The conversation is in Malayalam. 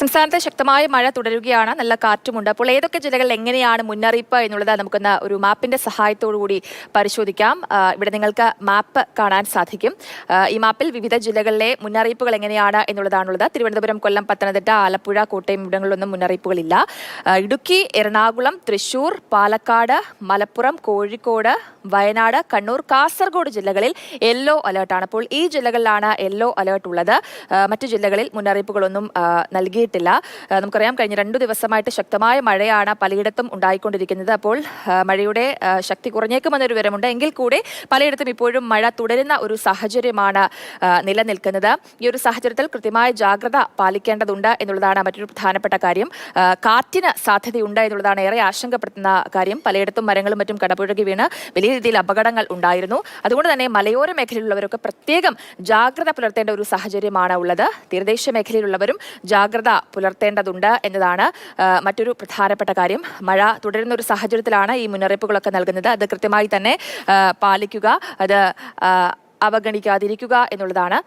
സംസ്ഥാനത്ത് ശക്തമായ മഴ തുടരുകയാണ്. നല്ല കാറ്റുമുണ്ട്. അപ്പോൾ ഏതൊക്കെ ജില്ലകളിൽ എങ്ങനെയാണ് മുന്നറിയിപ്പ് എന്നുള്ളത് നമുക്കൊന്ന് ഒരു മാപ്പിന്റെ കൂടി പരിശോധിക്കാം. ഇവിടെ നിങ്ങൾക്ക് മാപ്പ് കാണാൻ സാധിക്കും. ഈ മാപ്പിൽ വിവിധ ജില്ലകളിലെ മുന്നറിയിപ്പുകൾ എങ്ങനെയാണ് എന്നുള്ളതാണുള്ളത്. തിരുവനന്തപുരം കൊല്ലം പത്തനംതിട്ട ആലപ്പുഴ കോട്ടയം ഇവിടങ്ങളിലൊന്നും മുന്നറിയിപ്പുകളില്ല. ഇടുക്കി എറണാകുളം തൃശൂർ പാലക്കാട് മലപ്പുറം കോഴിക്കോട് വയനാട് കണ്ണൂർ കാസർഗോഡ് ജില്ലകളിൽ യെല്ലോ അലേർട്ടാണ്. അപ്പോൾ ഈ ജില്ലകളിലാണ് യെല്ലോ അലേർട്ട് ഉള്ളത് മറ്റു ജില്ലകളിൽ മുന്നറിയിപ്പുകളൊന്നും ആ, നൽകിയിട്ടില്ല ആ, നമുക്കറിയാം കഴിഞ്ഞ രണ്ടു ദിവസമായിട്ട് ശക്തമായ മഴയാണ് പലയിടത്തും ഉണ്ടായിക്കൊണ്ടിരിക്കുന്നത്. അപ്പോൾ മഴയുടെ ശക്തി കുറഞ്ഞേക്കുമെന്നൊരു വിവരമുണ്ട്. എങ്കിൽ കൂടെ പലയിടത്തും ഇപ്പോഴും മഴ തുടരുന്ന ഒരു സാഹചര്യമാണ് നിലനിൽക്കുന്നത്. ഈ ഒരു സാഹചര്യത്തിൽ കൃത്യമായ ജാഗ്രത പാലിക്കേണ്ടതുണ്ട് എന്നുള്ളതാണ് മറ്റൊരു പ്രധാനപ്പെട്ട കാര്യം. കാറ്റിന് സാധ്യതയുണ്ട് എന്നുള്ളതാണ് ഏറെ ആശങ്കപ്പെടുത്തുന്ന കാര്യം. പലയിടത്തും മരങ്ങളും മറ്റും കടപുഴകി വീണ് വലിയ രീതിയിൽ അപകടങ്ങൾ ഉണ്ടായിരുന്നു. അതുകൊണ്ട് തന്നെ മലയോര മേഖലയിലുള്ളവരൊക്കെ പ്രത്യേകം ജാഗ്രത പുലർത്തേണ്ട ഒരു സാഹചര്യമാണ് ഉള്ളത്. തീരദേശ മേഖലയിലുള്ളവരും ജാഗ്രത പുലർത്തേണ്ടതുണ്ട് എന്നതാണ് മറ്റൊരു പ്രധാനപ്പെട്ട കാര്യം. മഴ തുടരുന്ന ഒരു സാഹചര്യത്തിലാണ് ഈ മുന്നറിയിപ്പുകളൊക്കെ നൽകുന്നത്. അത് കൃത്യമായി തന്നെ പാലിക്കുക അത് അവഗണിക്കാതിരിക്കുക എന്നുള്ളതാണ്.